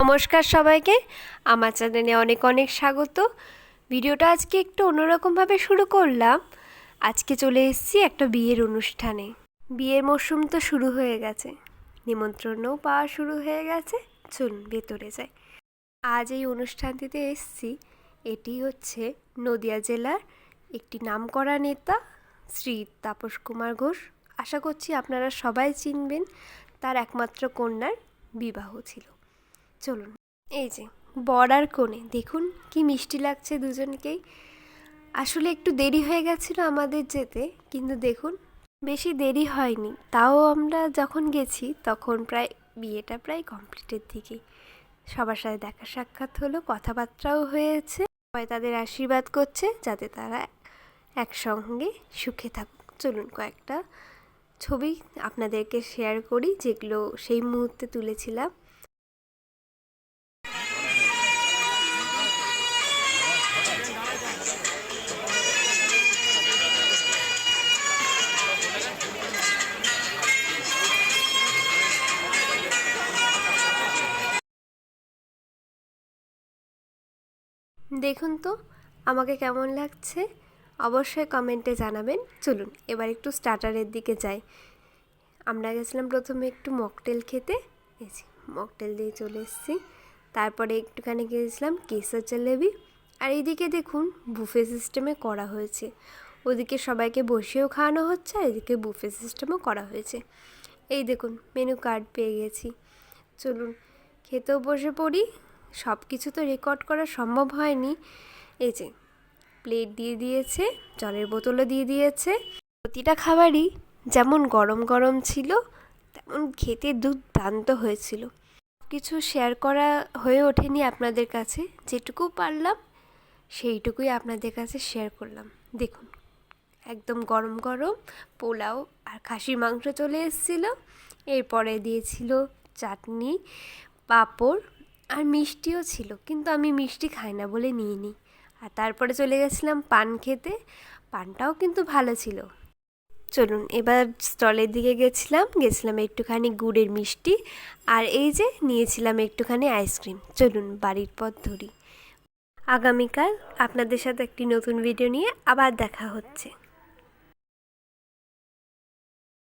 নমস্কার সবাইকে। আমার চ্যানেলে অনেক অনেক স্বাগত। ভিডিওটা আজকে একটু অন্যরকমভাবে শুরু করলাম। আজকে চলে এসেছি একটা বিয়ের অনুষ্ঠানে। বিয়ের মরশুম তো শুরু হয়ে গেছে। নিমন্ত্রণও পাওয়া শুরু হয়ে গেছে। চলুন ভেতরে যাই। আজ এই অনুষ্ঠানটিতে এসেছি। এটি হচ্ছে নদিয়া জেলার একটি নামকরা নেতা শ্রী তাপস কুমার ঘোষ। আশা করছি আপনারা সবাই চিনবেন। তার একমাত্র কন্যার বিবাহ ছিল। চলুন। এই যে বর কোণে। দেখুন কি মিষ্টি লাগছে দুজনকেই। আসলে একটু দেরি হয়ে গেছিল আমাদের যেতে, কিন্তু দেখুন বেশি দেরি হয়নি। তাও আমরা যখন গেছি, তখন প্রায় বিয়েটা প্রায় কমপ্লিটের দিকেই সবার সাথে দেখা সাক্ষাৎ হলো, কথাবার্তাও হয়েছে। সবাই তাদের আশীর্বাদ করছে, যাতে তারা একসঙ্গে সুখে থাকুক। চলুন কয়েকটা ছবি আপনাদেরকে শেয়ার করি, যেগুলো সেই মুহূর্তে তুলেছিলাম। দেখুন তো, আমাকে কেমন লাগছে? অবশ্যই কমেন্টে জানাবেন। চলুন, এবার একটু স্টার্টারের দিকে যাই। আমরা গেছিলাম প্রথমে একটু মকটেল খেতে। যে, মকটেল দিয়ে চলে এসেছি। তারপরে একটুখানি গিয়েছিলাম কেসার জলেবি। আর এইদিকে দেখুন, বুফে সিস্টেমে করা হয়েছে। ওদিকে সবাইকে বসেও খাওয়ানো হচ্ছে, আর এদিকে বুফে সিস্টেমও করা হয়েছে। এই দেখুন, মেনু কার্ড পেয়ে গেছি। চলুন, খেতেও বসে পড়ি। সব কিছু তো রেকর্ড করা সম্ভব হয়নি। এই যে প্লেট দিয়ে দিয়েছে, জলের বোতলও দিয়ে দিয়েছে। প্রতিটা খাবারই যেমন গরম গরম ছিল, তেমন খেতে দুর্দান্ত হয়েছিল। কিছু শেয়ার করা হয়ে ওঠেনি আপনাদের কাছে। যেটুকু পারলাম, সেইটুকুই আপনাদের কাছে শেয়ার করলাম। দেখুন, একদম গরম গরম পোলাও আর খাসির মাংস চলে এসেছিল। এরপরে দিয়েছিল চাটনি, পাঁপড় আর মিষ্টিও ছিল, কিন্তু আমি মিষ্টি খাই না বলে নিয়ে নিই আর তারপরে চলে গেছিলাম পান খেতে, পানটাও কিন্তু ভালো ছিল। চলুন, এবার স্টলের দিকে গেছিলাম গেছিলাম একটুখানি গুড়ের মিষ্টি, আর এই যে নিয়েছিলাম একটুখানি আইসক্রিম। চলুন, বাড়ির পথ ধরি। আগামীকাল আপনাদের সাথে একটি নতুন ভিডিও নিয়ে আবার দেখা হচ্ছে।